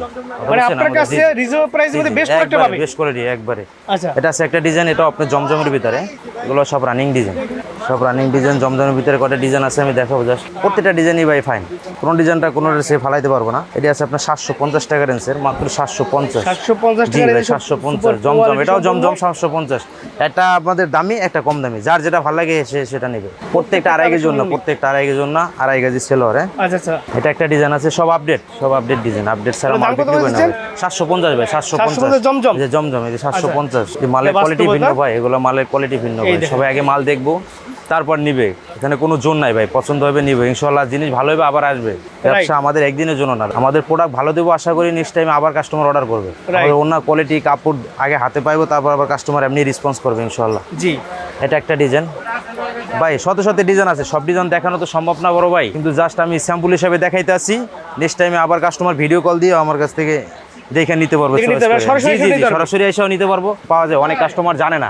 মানে আপনার কাছে জি- রিজনেবল মধ্যে বেস্ট প্রোডাক্ট পাবে বেশ করে একবারে। আচ্ছা। এটা আছে একটা ডিজাইন এটা আপনার জমজমের ভিতরে। এগুলো সব রানিং ডিজাইন সব রানিং ডিজাইন জমজমের ভিতরে কটা ডিজাইন আছে আমি দেখাবো জাস্ট প্রত্যেকটা ডিজাইনই ভাই ফাইন কোনো ডিজাইনটা কোনো সে ফালাইতে পারব না। এটা আছে আপনার সাতশো পঞ্চাশ টাকা রেঞ্জের মাত্র সাতশো পঞ্চাশ। সাতশো পঞ্চাশ সাতশো জমজম এটাও জমজম সাতশো পঞ্চাশ। একটা আমাদের দামি একটা কম দামি। যার যেটা ভালো লাগে সে সেটা নেবে। প্রত্যেকটা আড়াই কেজির জন্য প্রত্যেকটা আড়াই কেজির জন্য আড়াই কেজি সেলোয়ার হ্যাঁ? আচ্ছা আচ্ছা। এটা একটা ডিজাইন আছে সব আপডেট সব আপডেট ডিজাইন আপডেট ছাড়া মাল বিক্রি করে না বলেছেন? সাতশো পঞ্চাশ ভাই সাতশো 750 পঞ্চাশ জমজম? যে জমজম এই যে সাতশো আচ্ছা। পঞ্চাশ। এই মালের কোয়ালিটি ভিন্ন ভাই এগুলো মালের কোয়ালিটি ভিন্ন ভাই। সবাই আগে মাল দেখব তারপর নিবে। এখানে কোনো জোর নাই ভাই পছন্দ হবে নিবে। ইনশাল্লাহ জিনিস ভালো হবে আবার আসবে। ব্যবসা আমাদের একদিনের জন্য না। আমাদের প্রোডাক্ট ভালো দেবো আশা করি নেক্সট টাইমে আবার কাস্টমার অর্ডার করবে। অন্য কোয়ালিটি কাপড় আগে হাতে পাইবো তারপর আবার কাস্টমার এমনি রেসপন্স করবে ইনশাল্লাহ জি। এটা একটা ডিজাইন ভাই শত শত ডিজাইন আছে। সব ডিজাইন দেখানো তো সম্ভব না বড় ভাই। কিন্তু জাস্ট আমি স্যাম্পল হিসাবে দেখাইতে আসি নেক্সট টাইমে আবার কাস্টমার ভিডিও কল দিয়ে আমার কাছ থেকে দেখে নিতে পারব। সরাসরি। এসেও নিতে পারব। পাওয়া যায় অনেক কাস্টমার জানে না।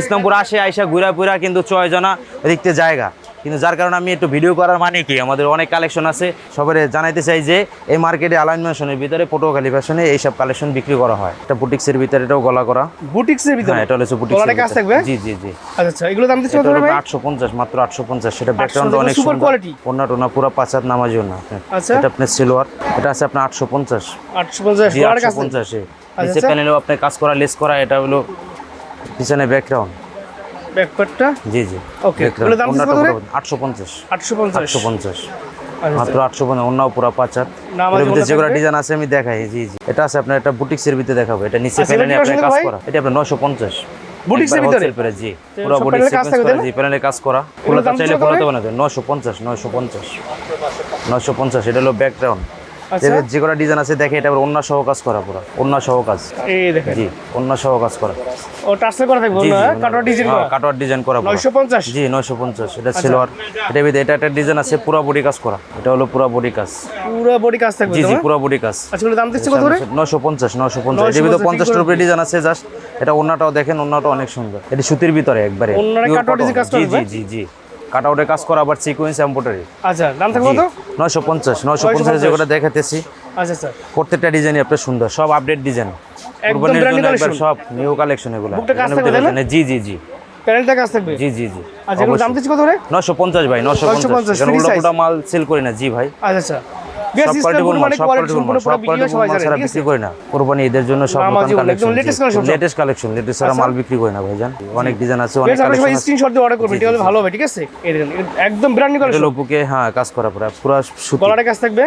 ইসলামপুর আসে আইসা ঘুরা পুরা কিন্তু চয় জানা দেখতে জায়গা। কিন্তু যার কারণে আমি একটু ভিডিও করার মানে কি? আমাদের অনেক কালেকশন আছে। সবাই জানাইতে চাই যে এই মার্কেটে আলাইনমেশনের ভিতরে পটুয়াখালী ফ্যাশনে এইসব কালেকশন বিক্রি করা হয়। এটা বুটিক্সের ভিতরে এটাও গলা করা। বুটিক্সের ভিতরে? হ্যাঁ এটা হচ্ছে বুটিক্সের কাজ থাকবে? জি জি জি। আচ্ছা আচ্ছা এগুলো দাম কত আটশো পঞ্চাশ মাত্র আটশো পঞ্চাশ। সেটা ব্যাকগ্রাউন্ড অনেক super সুন্দর। quality। ওনা টোনা পুরো পাঁচাত জন্য আপনার। আচ্ছা। এটা আপনার সিলোয়ার এটা আছে আপনার আটশো পঞ্চাশ। আটশো পঞ্চাশ জি গলার আটশো কাছে পঞ্চাশে। আচ্ছা, নিচে আচ্ছা। প্যানেলেও আপনার কাজ করা লেস করা এটা হলো পিছনে ব্যাকগ্রাউন্ড ব্যাকপার্টটা জি জি। Okay, এগুলোর দাম কত করে? আটশো পঞ্চাশ। আটশো পঞ্চাশ। আটশো পঞ্চাশ। আচ্ছা, মাত্র আটশো পঞ্চাশ অন্য পুরা পাঁচ এর ভিতরে যেগুলো ডিজাইন আছে আমি দেখাই। জি জি। এটা আছে আপনার একটা বুটিক্সের ভিতরে দেখাবো। এটা নিচে আচ্ছা, এটা প্যানেলে কি আপনার কাজ করা। এটা আপনার নশো পঞ্চাশ। বুটিক্সের ভিতরে? জি। পুরো সব কাজ করা। জি প্যানেলে কাজ করা। পুরো চাইলে কত বানাতে নশো পঞ্চাশ নশো পঞ্চাশ। নশো পঞ্চাশ এটা হলো ব্যাকগ্রাউন্ড আচ্ছা যে কটা ডিজাইন আছে দেখে এটা আবার অন্য সহ কাজ করা পুরো। অন্য সহ কাজ। এই দেখেন। জি অন্য সহ কাজ করা। ও করা থাকবে না ডিজাইন করা। কাটোয়ার ডিজাইন করা পুরো। নয়শো পঞ্চাশ? জি নয়শো পঞ্চাশ। এটা সিলোয়ার এটা ভিতরে এটা একটা ডিজাইন আছে পুরো বডি কাজ করা। এটা হলো পুরো বডি কাজ। পুরো বডি কাজ থাকবে জি জি পুরো বডি কাজ। আচ্ছা দাম দিচ্ছে কত করে? নশো পঞ্চাশ নশো পঞ্চাশ। 950 এটার ভিতরে পঞ্চাশটার কি ডিজাইন আছে জাস্ট এটা অন্যটাও দেখেন অন্যটা অনেক সুন্দর। এটা সুতির ভিতরে একবারে। এ কাজ জি জি জি। জি কাটাউটে কাজ করা আবার সিকোয়েন্স এম্বোটারি আচ্ছা দাম থাকবে কত? নয়শো পঞ্চাশ নয়শো পঞ্চাশ 950 যেগুলো দেখাতেছি আচ্ছা স্যার প্রত্যেকটা ডিজাইনই আপনার সুন্দর সব আপডেট ডিজাইন একদম ব্র্যান্ড নিউ কালেকশন সব নিউ কালেকশন এগুলো। বুকটা কাজ থাকবে, তাই না? জি জি জি। প্যানেলটা কাজ থাকবে? জি জি জি। আচ্ছা দাম দিচ্ছে কত করে? নশো পঞ্চাশ ভাই নশো 950, পঞ্চাশ free পুরো মাল সেল করি না। জি ভাই। আচ্ছা আচ্ছা। মানে সব কোয়ালিটি কোয়ালিটি সম্পূর্ণ পুরো সব ভিডিও কোয়ালিটি সবাই জানে ছাড়া ঠিক আছে বিক্রি করি না। কোরবানি ঈদের জন্য সব নামাজি নতুন ওগুলো, একদম কালেকশন latest collection সব। লেটেস্ট কালেকশন লেটেস্ট ছাড়া মাল বিক্রি করি না ভাইজান। অনেক ডিজাইন আছে অনেক বেশ আপনারা সবাই কালেকশন স্ক্রিনশট দিয়ে অর্ডার করবেন এটা হলে ভালো হবে ঠিক আছে? এই দেখেন এটা একদম ব্র্যান্ড নিউ কালেকশন লোপুকে হ্যাঁ কাজ করা পুরো পুরো সুতি। গলাটা কাজ থাকবে।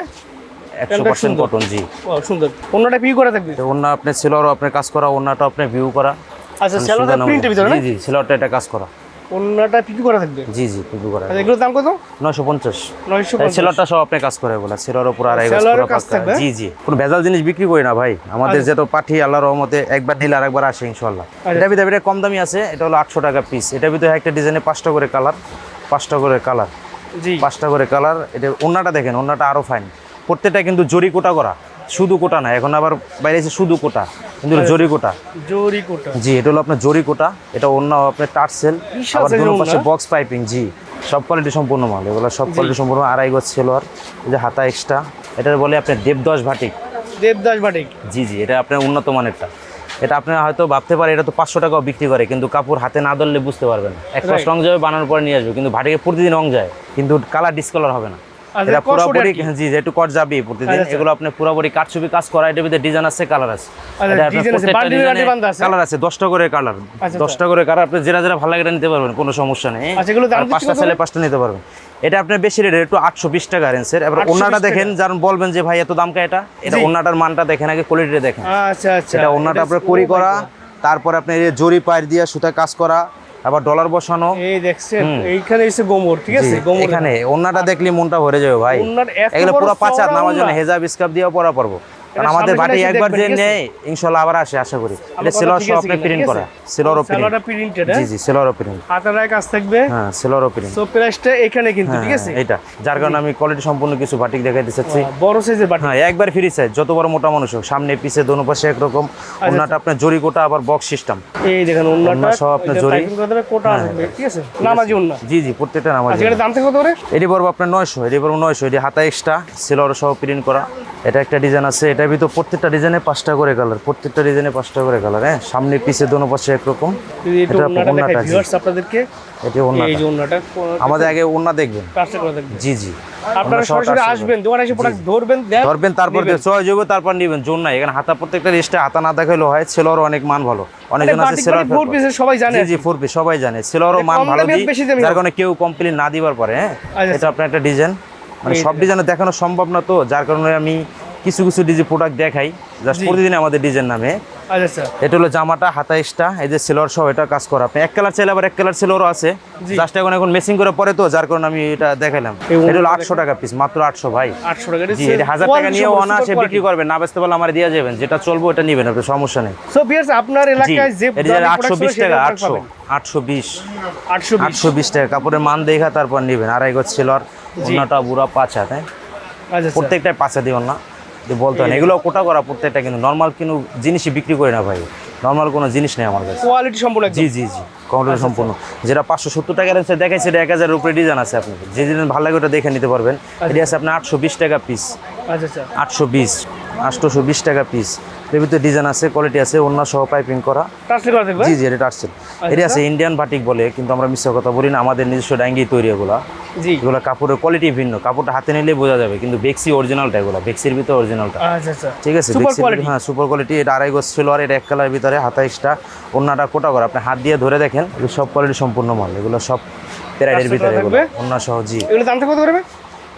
কটন জি। সুন্দর। করা কাজ করা ভিউ করা। আচ্ছা প্রিন্টের ভিতরে না? জি জি সিলোয়ারটা এটা কাজ করা। অন্যটা পি করা থাকবে? জি জি ভিউ করা আচ্ছা এগুলোর দাম কত? নশো পঞ্চাশ। নয়শো এই সেলরটা সব আপনি কাজ করে বলে সেলর উপর আড়াই গজ পুরো কাজ থাকবে? জি জি। কোনো ভেজাল জিনিস বিক্রি করি না ভাই। আমাদের আচ্ছা। যেটা পাঠি আল্লাহর রহমতে একবার নিলে আরেকবার আসে ইনশাল্লাহ এটা ভিতরে এটা কম দামি আছে এটা হলো আটশো টাকা পিস এটা ভিতরে একটা ডিজাইনে পাঁচটা করে কালার পাঁচটা করে কালার জি। পাঁচটা করে কালার এটা ওন্নাটা দেখেন ওন্নাটা আরও ফাইন প্রত্যেকটা কিন্তু জরি কোটা করা। শুধু কোটা না এখন আবার বাইরে এসে শুধু কোটা কিন্তু জরি কোটা। জরি কোটা। জি এটা হলো আপনার জরি কোটা এটা অন্য আপনার টার্সেল আবার দুটো পাশে বক্স পাইপিং জি। সব কোয়ালিটি সম্পূর্ণ মাল এগুলো সব কোয়ালিটি সম্পূর্ণ আড়াই গজ সেলোয়ার এই যে হাতা এক্সট্রা এটা বলে আপনার দেবদশ ভাটিক দেবদাস বাটিক জি জি এটা আপনার উন্নত মানেরটা এটা আপনারা হয়তো ভাবতে পারে এটা তো পাঁচশো টাকাও বিক্রি করে কিন্তু কাপড় হাতে না ধরলে বুঝতে পারবেন এক পাশ রং যাবে বানানোর পরে নিয়ে আসবে কিন্তু ভাটিকে প্রতিদিন রং যায় কিন্তু কালার ডিসকালার হবে না। এটা পুরোপুরি জি জি, একটু কট যাবে প্রতিদিন আচ্ছা, আচ্ছা। এগুলো আপনি পুরোপুরি কাটছবি কাজ করা ভিতরে ডিজাইন আছে কালার আছে। আচ্ছা? কালার আছে দশটা করে কালার আচ্ছা। দশটা করে কালার আপনি যেটা যেটা ভালো লাগে নিতে পারবেন কোনো সমস্যা নেই। আচ্ছা, পাঁচটা ছেলে পাঁচটা নিতে পারবেন। এটা আপনার বেশি রেট একটু আটশো বিশ টাকা রেঞ্জের এবার 820 ওনাটা দেখেন। যারা বলবেন যে ভাই এত দাম কা এটা? এটা। ওনাটার মানটা দেখেন আগে কোয়ালিটিটা দেখেন। আচ্ছা আচ্ছা। এটা ওনাটা আপনার করি করা তারপরে আপনার জরি পায়ের দিয়ে সুতা কাজ করা আবার ডলার বসানো। এই দেখছেন এইখানে এসে গোমর ঠিক আছে? গোমর এখানে ওন্নাটা দেখলে মনটা ভরে যাবে ভাই। এগুলো পুরো পাঁচাত নামাজ নামার জন্য হেজাব স্কাপ দিয়েও পড়া পারব। কারণ আমাদের বাটি একবার যে ইনশাল্লাহ আবার আসে আশা করি। এটা সেলর প্রিন্ট করা প্রিন্ট সালোয়ারটা প্রিন্টেড জি জি প্রিন্ট হাতারায় কাজ থাকবে? হ্যাঁ প্রিন্ট সো প্রাইসটা এখানে কিন্তু ঠিক আছে? এটা যার কারণে আমি কোয়ালিটি সম্পূর্ণ কিছু বাটিক দেখাইতে চাচ্ছি। বড় সাইজের হ্যাঁ একবার ফ্রি সাইজ যত বড় মোটা মানুষ হোক সামনে পিছে দোনো পাশে একরকম। আচ্ছা। ওনাটা আপনার জরি কোটা আবার বক্স সিস্টেম এই দেখেন আপনার জরি। কোটা আসবে ঠিক আছে? নামাজি ওন্না জি জি প্রত্যেকটা নামাজ আচ্ছা এটা দাম থেকে কত করে? এটি পড়ব আপনার নয়শো এটি পড়ব নয়শো এটি হাতা এক্সট্রা সেলর সহ প্রিন্ট করা। এটা একটা ডিজাইন আছে এটার ভিতর প্রত্যেকটা ডিজাইনে পাঁচটা করে কালার প্রত্যেকটা ডিজাইনে পাঁচটা করে কালার হ্যাঁ? সামনে পিছে দোনো পাশে একরকম। এটা ওন্নাটা আপনাদেরকে? এটি ওন্নাটা আমাদের আগে ওনা দেখবেন। কাজটা করে দেখবেন। জি জি। আপনারা সরাসরি আসবেন দোকানে এসে প্রোডাক্ট ধরবেন ধরবেন তারপর তারপর নিবেন নাই। এখানে হাতা প্রত্যেকটা রেস্টে হাতা না দেখাইলেও হয় সেলর অনেক মান ভালো। অনেকজন আছে সেলর ফোর সবাই জানে। জি জি ফোর পিস সবাই জানে। সেলরও মান ভালো দিই যার কারণে কেউ কমপ্লেন না দিবার পরে হ্যাঁ? আচ্ছা, এটা আপনার একটা ডিজাইন। মানে সব ডিজাইনে দেখানো সম্ভব না তো যার কারণে আমি কিছু কিছু ডিজি প্রোডাক্ট দেখাই। জাস্ট প্রতিদিন আমাদের ডিজাইন নামে। আচ্ছা আচ্ছা। এটা হলো জামাটা হাতা এক্সট্রা এই যে সেলর সহ এটা কাজ করা। আপনি এক কালার চাইলে আবার এক কালার সেলরও আছে। জাস্ট এখন এখন মেসিং করে পরে তো যার কারণে আমি এটা দেখালাম এটা হলো আটশো টাকা পিস মাত্র আটশো ভাই। আটশো টাকা জি এটা হাজার টাকা নিয়ে অনায়াসে বিক্রি করবেন। না বেচতে পারলে আমার দিয়ে যাবেন যেটা চলবো এটা নিবেন আপনার সমস্যা নেই। সো ভিউয়ার্স আপনার এলাকায় যে আটশো বিশ টাকা আটশো আটশো বিশ। আটশো আটশো বিশ টাকা। কাপড়ের মান দেখা তারপর নিবেন। আড়াই গজ ছিলর অন্যটা বুড়া পাঁচ হাত। হ্যাঁ আচ্ছা আচ্ছা। প্রত্যেকটাই পাঁচ অন্য। যে বলতে হয় না, এগুলো কোটা করা প্রত্যেকটা কিন্তু নর্মাল কিন্তু জিনিসই বিক্রি করি না ভাই। নর্মাল কোনো জিনিস নেই আমার কাছে। কোয়ালিটি সম্পূর্ণ জি জি জি কোয়ালিটি সম্পূর্ণ। যেটা পাঁচশো সত্তর টাকা রেঞ্জে দেখাইছে সেটা এক হাজারের উপরে ডিজাইন আছে আপনাকে যে ডিজাইন ভালো লাগে ওটা দেখে নিতে পারবেন। এটি আছে আপনার আটশো বিশ টাকা পিস আচ্ছা আচ্ছা। আটশো বিশ আটশোশো বিশ টাকা পিস এর ভিতরে ডিজাইন আছে কোয়ালিটি আছে অন্য সহ পাইপিং করা। জি জি এটা টার্সেল এটি আছে ইন্ডিয়ান বাটিক বলে কিন্তু আমরা মিশ্র কথা বলি না আমাদের নিজস্ব ডাঙ্গি তৈরি এগুলা। জি। এগুলো কাপড়ের কোয়ালিটি ভিন্ন কাপড়টা হাতে নিলে বোঝা যাবে কিন্তু বেক্সি অরিজিনালটা এগুলো বেক্সির ভিতরে অরিজিনালটা আচ্ছা আচ্ছা। ঠিক আছে সুপার কোয়ালিটি হ্যাঁ সুপার কোয়ালিটি এটা আড়াই গোছ ছিল আর এটা এক কালার ভিতরে হাতা এক্সট্রা অন্যটা কোটা করা আপনি হাত দিয়ে ধরে দেখেন সব কোয়ালিটি সম্পূর্ণ মাল এগুলো সব প্যারাইডের ভিতরে এগুলো অন্য সহ জি। এগুলো দাম কত করবে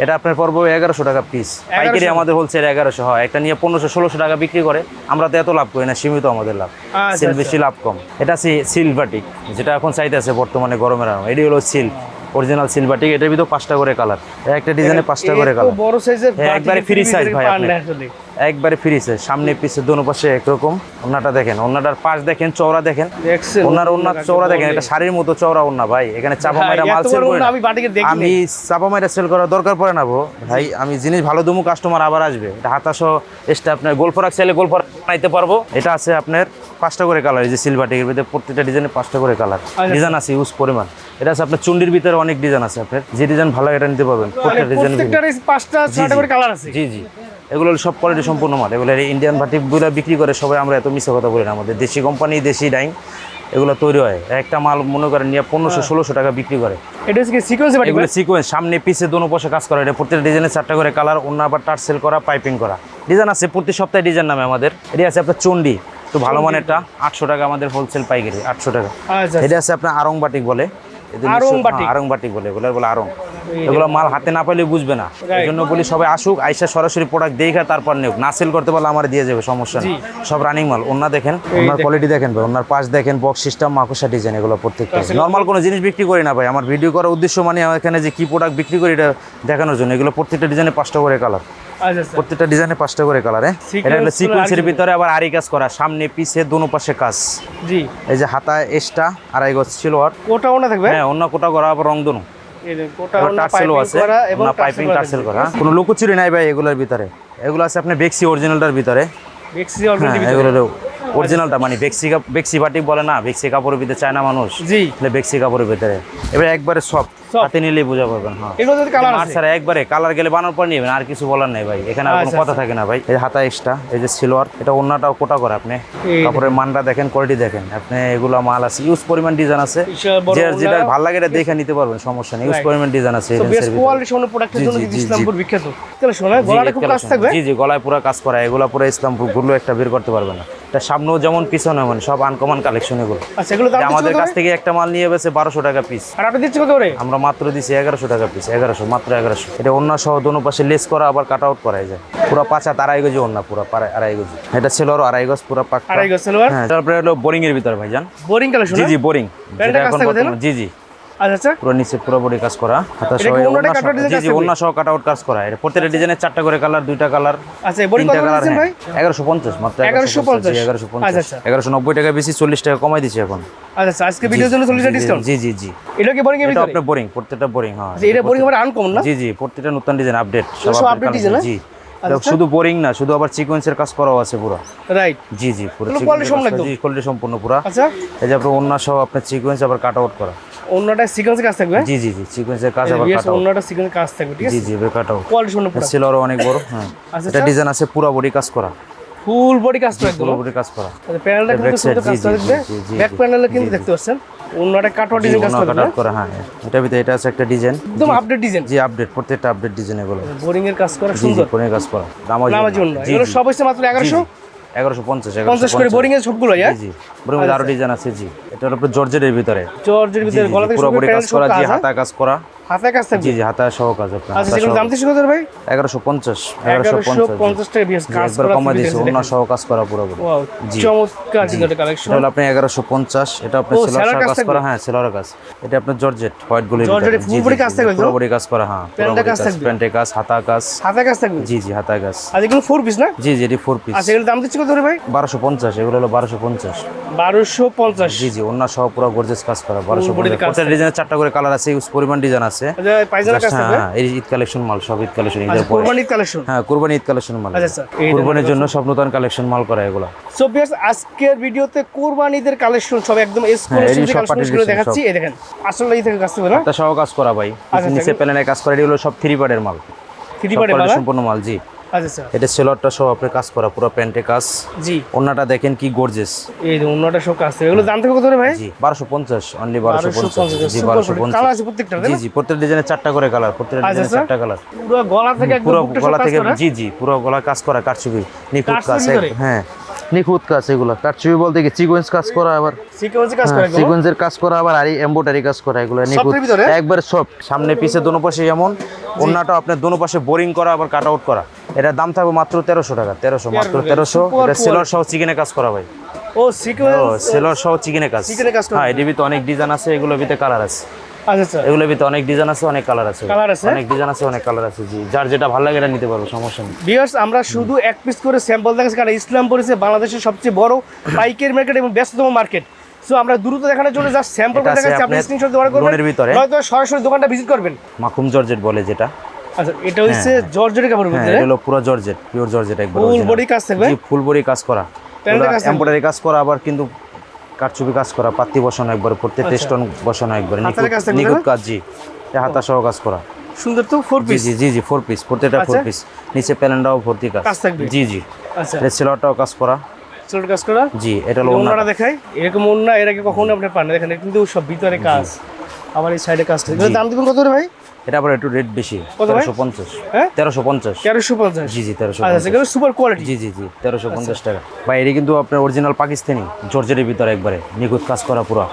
এটা আপনার পর্ব এগারোশো টাকা পিস পাইকারি আমাদের হোলসেল এগারোশো হয়। একটা নিয়ে পনেরোশো ষোলোশো টাকা বিক্রি করে। আমরা তো এত লাভ করি না সীমিত আমাদের লাভ। সিল আচ্ছা। বেশি লাভ কম। এটা সিলভাটিক যেটা এখন চাইতে আছে বর্তমানে গরমের আরাম। এটি হলো সিল অরিজিনাল সিলভাটিক এটার ভিতরে পাঁচটা করে কালার একটা ডিজাইনে পাঁচটা করে কালার বড় সাইজের হ্যাঁ, একবারে ফ্রি সাইজ ভাই আপনি। একবারে ফ্রিছে সামনে পিছে দোনো পাশে একরকম। ওনাটা দেখেন ওনাটার পাশ দেখেন চওড়া দেখেন। ওনার ওনার চওড়া দেখেন এটা শাড়ির মতো চওড়া ওনা ভাই। এখানে চাপা মাইরা মাল সেল করে। আমি বাটিকে দেখি আমি চাপা মাইরা সেল করার দরকার পড়ে না ভাই আমি জিনিস ভালো দমু কাস্টমার আবার আসবে। এটা হাতাশো এসটা আপনার গোলফরাক চাইলে গোলফরাক বানাইতে পারব। এটা আছে আপনার পাঁচটা করে কালার এই যে সিলভার টিকের ভিতরে প্রত্যেকটা ডিজাইনে পাঁচটা করে কালার ডিজাইন আছে ইউজ পরিমাণ। এটা আছে আপনার চুন্ডির ভিতরে অনেক ডিজাইন আছে আপনার। যে ডিজাইন ভালো এটা নিতে পারবেন প্রত্যেকটা ডিজাইন পাঁচটা ছয়টা করে কালার আছে। জি জি। এগুলো সব কোয়ালিটি সম্পূর্ণ মাল। এগুলো ইন্ডিয়ান ভাটিগুলো বিক্রি করে সবাই আমরা এত মিশে কথা বলি না আমাদের। দেশি কোম্পানি দেশি ডাইং এগুলো তৈরি হয়। একটা মাল মনে করেন নিয়ে পনেরোশো ষোলোশো টাকা বিক্রি করে। এটা হচ্ছে কি সিকোয়েন্স এগুলো সিকোয়েন্স সামনে পিছে দোনো পাশে কাজ করা। এটা প্রত্যেকটা ডিজাইনে চারটা করে কালার অন্য আবার টার্সেল করা পাইপিং করা। ডিজাইন আছে প্রতি সপ্তাহে ডিজাইন নামে আমাদের। এটি আছে আপনার চন্ডি। তো ভালো মানেরটা আটশো টাকা আমাদের হোলসেল পাইকারি আটশো টাকা। আচ্ছা এটা আছে আপনার আরং বাটিক বলে। বাটিক? হ্যাঁ, বাটিক। বলে এগুলো বলে আরং এগুলো মাল হাতে না পাইলে বুঝবে না। এই জন্য বলি সবাই আসুক আইসা সরাসরি প্রোডাক্ট দেখা তারপর না সেল করতে পারলে আমার দিয়ে যাবে সমস্যা নেই সব রানিং মাল। ওনার দেখেন ওনার কোয়ালিটি দেখেন। ভাই ওনার পাশ দেখেন বক্স সিস্টেম মাকসা ডিজাইন এগুলো প্রত্যেকটা। নর্মাল কোনো জিনিস বিক্রি করি না ভাই। আমার ভিডিও করার উদ্দেশ্য মানে আমার এখানে যে কি প্রোডাক্ট বিক্রি করি এটা দেখানোর জন্য। এগুলো প্রত্যেকটা ডিজাইনে পাঁচটা করে কালার আচ্ছা আচ্ছা প্রত্যেকটা ডিজাইনে পাঁচটা করে কালার হ্যাঁ? এটা হলো সিকোয়েন্সের ভিতরে আবার আরি কাজ করা সামনে পিছে দোনো পাশে কাজ। জি। এই যে হাতা এস্টা আড়াই গজ সিলোয়ার কোটা ওনা থাকবে? হ্যাঁ অন্য কোটা করা আবার রং দোনো। পাইপিং টার্সেল করা কোনো লুকোচুরি নাই ভাই এগুলোর ভিতরে। এগুলো আছে আপনি বেক্সি অরিজিনালটার ভিতরে। বেক্সি হ্যাঁ এগুলো অরিজিনালটা মানে বেক্সি বেক্সি বাটিক বলে না বেক্সি কাপড়ের ভিতরে চায় না মানুষ। জি। তাহলে বেক্সি কাপড়ের ভিতরে। এবারে একবারে সব। হাতে নিলেই বোঝা পাবেন হ্যাঁ। এগুলো যদি কালার আর আছে? স্যার একবারে কালার গেলে বানানোর পর নেবেন আর কিছু বলার নেই ভাই। এখানে আর কোনো আচ্ছা, কথা থাকে না ভাই। এই হাতা এক্সট্রা এই যে সিলোয়ার এটা অন্যটাও কোটা করে আপনি। কাপড়ের মানটা দেখেন কোয়ালিটি দেখেন। আপনি এগুলো মাল আছে ইউজ পরিমাণ ডিজাইন আছে। যে যেটা ভালো লাগে এটা দেখে নিতে পারবেন সমস্যা নেই। ইউজ. পরিমাণ ডিজাইন আছে। কোয়ালিটি সম্পন্ন প্রোডাক্টের জন্য। ইসলামপুর বিখ্যাত। তাহলে শোনা গলাটা খুব কাজ থাকবে। জি জি গলায় পুরো কাজ করা এগুলো পুরো ইসলাম ঘুরলো একটা বের করতে পারবে না। এটা সামনেও যেমন পিছনে মানে সব আনকমন কালেকশন এগুলো। আচ্ছা আমাদের কাছ থেকে একটা মাল নিয়ে গেছে বারোশো টাকা পিস আর আপনি দিচ্ছি কত করে? আমরা মাত্র দিছি এগারোশো টাকা পিস এগারোশো মাত্র এগারোশো। এটা অন্য সহ দোনো পাশে লেস করা আবার কাট আউট করা যায় পুরো পাঁচা আড়াই গজি অন্য পুরো আড়াই গজি এটা ছিল আরও আড়াই গজ পুরো পাক আড়াই গজ সালোয়ার হ্যাঁ তারপরে হলো বোরিং এর ভিতরে ভাইজান। বোরিং কালেকশন জি জি বোরিং। জি জি। আচ্ছা আচ্ছা। পুরো নিচে পুরো বডি কাজ করা হাতা সহ কি ওড়না অন্যটা সহ- cut out design জি জি থাকবে? সহ কাট আউট কাজ করা। এটা প্রত্যেকটা ডিজাইনের চারটা করে কালার দুইটা কালার আচ্ছা এই কত তিনটা করে কালার দিচ্ছেন ভাই? এগারোশো পঞ্চাশ মাত্র 1150 এগারোশো আচ্ছা, আচ্ছা। এগারোশো নব্বই টাকা বেশি চল্লিশ টাকা কমাই দিচ্ছি এখন। আচ্ছা আচ্ছা আজকে ভিডিওর জন্য চল্লিশ ডিসকাউন্ট জি জি জি এটা কি বোরিং এটা আপনার বোরিং প্রত্যেকটা বোরিং হ্যাঁ। এটা বোরিং আবার আনকমন না? জি জি প্রত্যেকটা নতুন ডিজাইন আপডেট সব সব আপডেট design, জি। এটা শুধু বোরিং না শুধু আবার সিকোয়েন্সের কাজ করাও আছে পুরো। রাইট জি জি পুরো জি কোয়ালিটি সম্পূর্ণ পুরো। আচ্ছা। এই যে আপনার অন্য সহ আপনার সিকোয়েন্স আবার কাট আউট করা। ওন্নাটা সিকোয়েন্স কাজ থাকবে জি জি জি সিকোয়েন্সের কাজ আবার কাট আউট ওন্নাটা কাজ থাকবে ঠিক আছে? জি জি কাট আউট কোয়ালিটি সম্পূর্ণ পুরো সিলরও অনেক বড় হ্যাঁ। আচ্ছা, এটা আচ্ছা। ডিজাইন আছে পুরো বডি কাজ করা। ফুল বডি কাজ থাকবে পুরো বডি কাজ করা। আচ্ছা প্যানেলটা কিন্তু সুন্দর কাজ জি, ব্যাক প্যানেলে কিন্তু দেখতে পাচ্ছেন। অন্যটা কাটওয়ার জি, ডিজাইন কাজ থাকবে কাট করা হ্যাঁ এটার ভিতরে এটা আছে একটা ডিজাইন একদম আপডেট ডিজাইন জি আপডেট প্রত্যেকটা আপডেট ডিজাইন এগুলো। বোরিং এর কাজ করা সুন্দর। কোনে কাজ করা। দামাজ নামার জন্য এগুলো সব হচ্ছে মাত্র এগারোশো? এগারোশো পঞ্চাশ পঞ্চাশ করে বোরিং এর সবগুলো জি হ্যাঁ? জি বোরিং মধ্যে আরও ডিজাইন আছে জি। এটার উপরে জর্জেটের ভিতরে। জর্জের ভিতরে গলা থেকে পুরো কাজ করা জি হ্যাঁ? হাতা কাজ করা। হাতে কাজ থাকবে জি জি হাতা সহ কাজ আপনার আচ্ছা দাম কত ভাই? এগারোশো পঞ্চাশ এগারোশো এগারোশো পঞ্চাশ পঞ্চাশ টাকা বিএস কাজ করা কমা দিয়েছে অন্য সহ কাজ করা পুরো ওয়াও জি। চমৎকার কালেকশন এটা আপনি এগারোশো পঞ্চাশ এটা আপনার সেলার কাজ করা হ্যাঁ সেলার কাজ। এটা আপনার জর্জেট হোয়াইট গুলি জর্জেটে body কাজ থাকবে তো? পুরো বডি কাজ করা হ্যাঁ কাজ থাকবে? প্যান্টে কাজ হাতা কাজ। হাতে কাজ থাকবে? জি জি হাতা কাজ। আর এগুলো ফোর পিস না? জি জি এটি ফোর পিস আচ্ছা এগুলো দাম দিচ্ছি কত ভাই? বারোশো পঞ্চাশ এগুলো হলো বারোশো পঞ্চাশ। বারোশো পঞ্চাশ। জি জি অন্য সহ পুরো গর্জেস কাজ করা বারোশো body তে কাজ। প্রত্যেক ডিজাইনের চারটা করে কালার আছে ইউজ পরিমাণ ডিজাইন আছে। আচ্ছা পায়জামার কাজ হ্যাঁ হ্যাঁ, এই ঈদ কালেকশন মাল সব ঈদ কালেকশন আচ্ছা কালেকশন? হ্যাঁ কোরবানি ঈদ কালেকশন মাল। আচ্ছা, কোরবানির জন্য সব নতুন কালেকশন মাল করা এগুলো। সো বিয়ার্স আজকের ভিডিওতে কোরবানিদের কালেকশন সব একদম হ্যাঁ, এক্সক্লুসিভ সব দেখাচ্ছি। এই দেখেন আসলে এই থেকে কাজ না করা ভাই। আচ্ছা, নিচে প্যানেলে কাজ করা এগুলো সব থ্রি পার্টের মাল। থ্রি সব পার্টের মাল সম্পূর্ণ মাল জি। আচ্ছা এটা সেলরটা সহ আপনি কাজ করা পুরো প্যান্টে কাজ। জি। ওনাটা দেখেন কি গর্জেস এই অন্যটা সব কাজ এগুলো দাম থেকে কত ভাই? জি বারোশো পঞ্চাশ অনলি বারোশো বারোশো পঞ্চাশ পঞ্চাশ জি সুপার বারোশো কালার আছে প্রত্যেকটা জি জি প্রত্যেক ডিজাইনের চারটা করে কালার প্রত্যেক ডিজাইনে চারটা কালার। পুরো গলা থেকে পুরো গলা থেকে জি জি পুরো গলা কাজ করা কাটছবি নিখুঁত কাজ হ্যাঁ। নিখুঁত কাজ এগুলো। কাটছবি বলতে কি সিকোয়েন্স কাজ করা আবার। সিকোয়েন্সে কাজ করে সিকোয়েন্সের কাজ করা আবার আর এমব্রয়ডারি কাজ করা এগুলো নিখুঁত। একবার সব সামনে পিছে দোনো পাশে যেমন। অন্যটা আপনার দোনো পাশে বোরিং করা আবার কাট আউট করা। এটার দাম থাকবে মাত্র তেরোশো টাকা তেরোশো মাত্র। তেরোশো। এটা সেলর সহ চিকেনে কাজ করা ভাই। ও সিকোয়েন্স সেলর সহ চিকেনে কাজ। চিকেনে কাজ করা। হ্যাঁ এটির ভিতরে অনেক ডিজাইন আছে এগুলোর ভিতরে কালার আছে। আচ্ছা আচ্ছা। এগুলোর ভিতরে অনেক ডিজাইন আছে অনেক কালার আছে। Colour আছে? অনেক ডিজাইন আছে অনেক কালার আছে জি। যার যেটা ভালো লাগে এটা নিতে পারব সমস্যা নেই। ভিউয়ার্স আমরা শুধু এক পিস করে স্যাম্পল দেখাচ্ছি কারণ ইসলাম বাংলাদেশের সবচেয়ে বড় পাইকারি মার্কেট এবং ব্যস্ততম মার্কেট সো আমরা দ্রুত দেখানোর জন্য জাস্ট স্যাম্পল এটা আছে দেখাচ্ছি আপনি স্ক্রিনশট অর্ডার করবেন। লোনের ভিতরে। নয়তো সরাসরি দোকানটা ভিজিট করবেন। মাখুম জর্জেট বলে যেটা। আচ্ছা এটা হ্যাঁ। মধ্যে এটা হলো পুরো জর্জেট পিওর জর্জেট একবার ফুল বডি কাজ থাকবে? জি ফুল বডি কাজ করা? এমব্রয়ডারি কাজ করা আবার কিন্তু কারচুপি কাজ করা পাত্তি বসানো একবার প্রত্যেকটা স্টোন বসানো একবার আচ্ছা। কাজ নিখুঁত? কাজ জি। হাতা সহ কাজ করা। সুন্দর তো ফোর পিস জি জি জি ফোর পিস প্রত্যেকটা ফোর আচ্ছা। পিস নিচে প্যানেলটাও ভর্তি কাজ। থাকবে? জি জি। আচ্ছা। কাজ করা। কাজ করা? জি এটা ওড়নাটা। দেখাই। এরকম অন্য এর আগে কখনো আপনি পান না দেখেন কিন্তু সব ভিতরে কাজ। আমার এই সাইডে কাজ দাম দিবেন কত রে ভাই? এটা আবার একটু রেট বেশি তেরোশো পঞ্চাশ। হ্যাঁ? তেরোশো পঞ্চাশ। তেরোশো পঞ্চাশ। জি জি তেরোশো আচ্ছা সুপার কোয়ালিটি জি জি জি তেরোশো পঞ্চাশ টাকা। বা এটি কিন্তু আপনার অরিজিনাল পাকিস্তানি জর্জেটের ভিতরে একবারে নিখুঁত কাজ করা পুরো।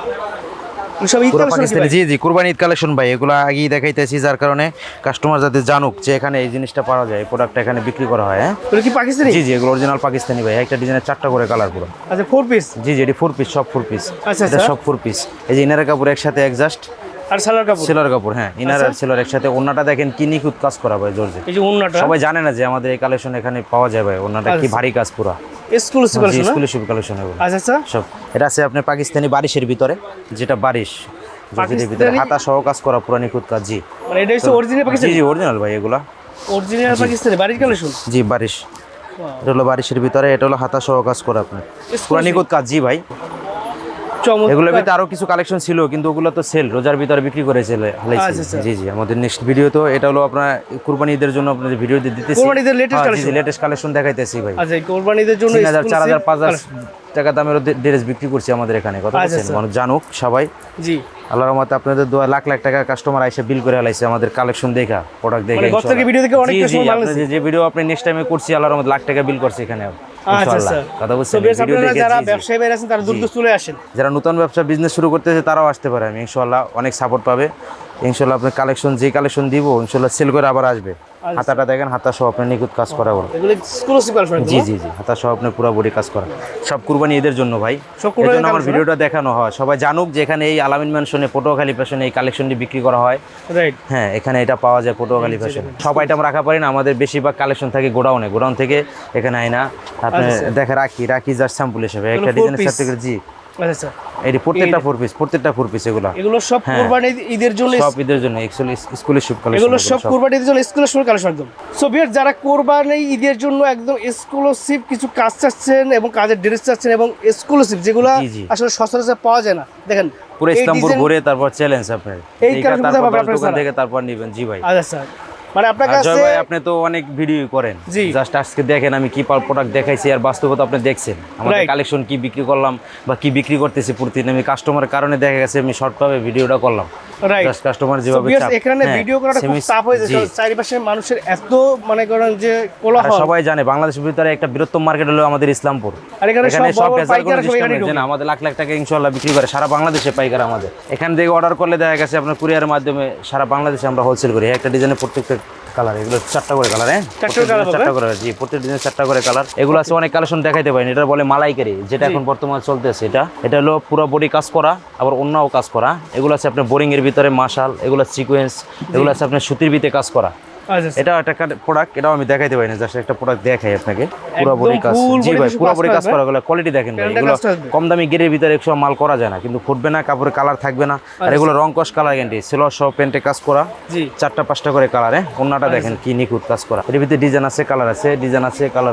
জি জি কুরবানি ঈদ কালেকশন ভাই এগুলো আগেই দেখাইতেছি যার কারণে কাস্টমার যাতে জানুক যে এখানে এই জিনিসটা পাওয়া যায় প্রোডাক্টটা এখানে বিক্রি করা হয় হ্যাঁ? কি পাকিস্তানি? জি জি এগুলো অরিজিনাল পাকিস্তানি ভাই একটা ডিজাইনের চারটা করে কালার পুরো। আচ্ছা ফোর পিস জি জি এটি ফোর পিস সব ফোর পিস আচ্ছা, আচ্ছা। সব ফোর পিস এই যে ইনারের কাপড় একসাথে একজাস্ট আর সালোয়ার কাপড়? সেলার কাপড় হ্যাঁ। ইনার আচ্ছা। আর সেলার একসাথে দেখেন কি নিখুঁত কাজ করা ভাই জর্জে এই যে সবাই জানে না যে আমাদের এই কালেকশন এখানে পাওয়া যায় ভাই কি আচ্ছা। ভারী কাজ পুরা। এক্সক্লুসিভ কালেকশন আচ্ছা আচ্ছা। সব। এটা আছে আপনার পাকিস্তানি বারিশের ভিতরে যেটা বারিশ। জর্জেটের ভিতরে হাতা সহ কাজ করা পুরা নিখুঁত কাজ জি। মানে এটা হচ্ছে অরিজিনাল পাকিস্তানি? জি অরিজিনাল ভাই এগুলা। অরিজিনাল পাকিস্তানি বাড়ির কালেকশন জি বারিশ। এটা হলো বারিশের ভিতরে এটা হলো হাতা সহ কাজ করা আপনার। পুরা নিখুঁত কাজ জি ভাই। এগুলোর ভিতরে আরও কিছু কালেকশন ছিল কিন্তু ওগুলো তো সেল রোজার ভিতরে বিক্রি করেছে আচ্ছা, আচ্ছা। জি জি আমাদের নেক্সট ভিডিও তো এটা হলো আপনার কুরবানি ঈদের জন্য আপনাদের ভিডিও দিতেছি কোরবানি ঈদের latest collection? লেটেস্ট কালেকশন দেখাইতেছি ভাই আচ্ছা জন্য তিন হাজার চার হাজার exclusive পাঁচ হাজার collection। টাকা দামের ড্রেস বিক্রি করছি আমাদের এখানে কথা আচ্ছা, বলছেন। মানুষ জানুক সবাই জি আল্লাহর রহমতে আপনাদের দোয়া লাখ লাখ টাকা কাস্টমার এসে বিল করে হালাইছে আমাদের কালেকশন দেখা প্রোডাক্ট দেখে মানে গত থেকে ইনশাআল্লাহ। video দেখে অনেক customer যে- ভিডিও আপনি নেক্সট টাইমে করছি আল্লাহর রহমতে লাখ টাকা বিল করছে এখানে কথা বুঝছেন বেশ ভিডিও আপনারা দেখে যারা জি, জি। ব্যবসায়ী বাইরে আছেন তারা দ্রুত চলে আসেন যারা নতুন ব্যবসা বিজনেস শুরু করতেছে তারাও আসতে পারে আমি ইনশাল্লাহ অনেক সাপোর্ট পাবে ইনশাল্লাহ আপনার কালেকশন যে কালেকশন দিব ইনশাল্লাহ সেল করে আবার আসবে আচ্ছা। হাতাটা দেখেন হাতা সহ আপনার নিখুঁত কাজ করা কালেকশন জি জি জি হাতা সহ আপনার পুরো বডি কাজ করা। সব কুরবানি ঈদের জন্য ভাই। এই জন্য আমার ভিডিওটা দেখানো হয়। সবাই জানুক যে এখানে এই আলামিন ম্যানশনে পটুয়াখালী ফ্যাশনে এই কালেকশনটি বিক্রি করা হয়। রাইট হ্যাঁ এখানে এটা পাওয়া যায় পটুয়াখালী ফ্যাশন সব আইটেম রাখা পারি না আমাদের বেশিরভাগ কালেকশন থাকে গোডাউনে। গোডাউন থেকে এখানে আয় না আপনি আচ্ছা। দেখে রাখি রাখি জাস্ট স্যাম্পল হিসেবে। একটা ডিজাইনের? সার্টিফিকেট জি। আচ্ছা আচ্ছা। এটি প্রত্যেকটা ফোর পিস প্রত্যেকটা ফোর পিস এগুলা। এগুলো সব। ঈদের জন্য সব ঈদের জন্য অ্যাকচুয়ালি স্কুলের শুভ কালেকশন এগুলো সব কোরবানি ঈদের জন্য এক্সক্লুসিভ কালেকশন একদম। সো বিয়ার যারা কোরবানি ঈদের জন্য একদম এক্সক্লুসিভ কিছু কাজ চাচ্ছেন এবং কাজের ড্রেস চাচ্ছেন এবং এক্সক্লুসিভ যেগুলো। আসলে সচরাচর পাওয়া যায় না। দেখেন পুরো ইসলামপুর ঘুরে তারপর চ্যালেঞ্জ আপনার। এই। থেকে তারপর নিবেন। জি ভাই। আচ্ছা স্যার মানে আপনার কাছে ভাই আপনি তো অনেক ভিডিও করেন। জাস্ট আজকে দেখেন আমি কি প্রোডাক্ট দেখাইছি আর বাস্তবতা আপনি দেখছেন। আমাদের কালেকশন কি বিক্রি করলাম বা কি বিক্রি করতেছি প্রতিদিন আমি কাস্টমারের কারণে দেখা গেছে আমি শর্টভাবে ভিডিওটা করলাম। জাস্ট কাস্টমার যেভাবে এখানে হ্যাঁ, ভিডিও করাটা খুব টাফ হয়ে চারিপাশে মানুষের এত মানে করেন যে কোলাহল। সবাই জানে বাংলাদেশের ভিতরে একটা বৃহত্তম মার্কেট হলো আমাদের ইসলামপুর। আর এখানে সব বেচার কোনো আমাদের লাখ লাখ টাকা ইনশাল্লাহ বিক্রি করে সারা বাংলাদেশে পাইকার আমাদের। এখান থেকে অর্ডার করলে দেখা গেছে আপনার কুরিয়ারের মাধ্যমে সারা বাংলাদেশে আমরা হোলসেল করি। একটা ডিজাইনের প্রত্যেকটা কালার এগুলো চারটা করে কালার হ্যাঁ? চারটা করে জি প্রত্যেক চারটা করে কালার। এগুলো আছে অনেক কালেকশন দেখাইতে পারেন এটা বলে মালাইকারি যেটা এখন বর্তমানে চলতেছে এটা। এটা হলো পুরো বডি কাজ করা আবার অন্যও কাজ করা। এগুলো আছে আপনার বোরিং এর ভিতরে মাশাল এগুলো সিকোয়েন্স এগুলো আছে আপনার সুতির ভিতরে কাজ করা। এটা একটা প্রোডাক্ট এটাও আমি দেখাইতে পারি না জাস্ট একটা প্রোডাক্ট দেখাই আপনাকে। পুরো বডি কাজ জি ভাই কিছু পুরো কাজ করা কাজ করা গেলো কোয়ালিটি দেখেন ভাই এগুলো কম দামি গেরের ভিতরে একসব মাল করা যায় না কিন্তু ফুটবে না কাপড়ের কালার থাকবে না। আর এগুলো রং কস কালার গ্যান্টি সিলো সহ প্যান্টে কাজ করা। চারটা পাঁচটা করে কালার হ্যাঁ? অন্যটা দেখেন কি নিখুঁত কাজ করা। এর ভিতরে ডিজাইন আছে কালার আছে ডিজাইন আছে কালার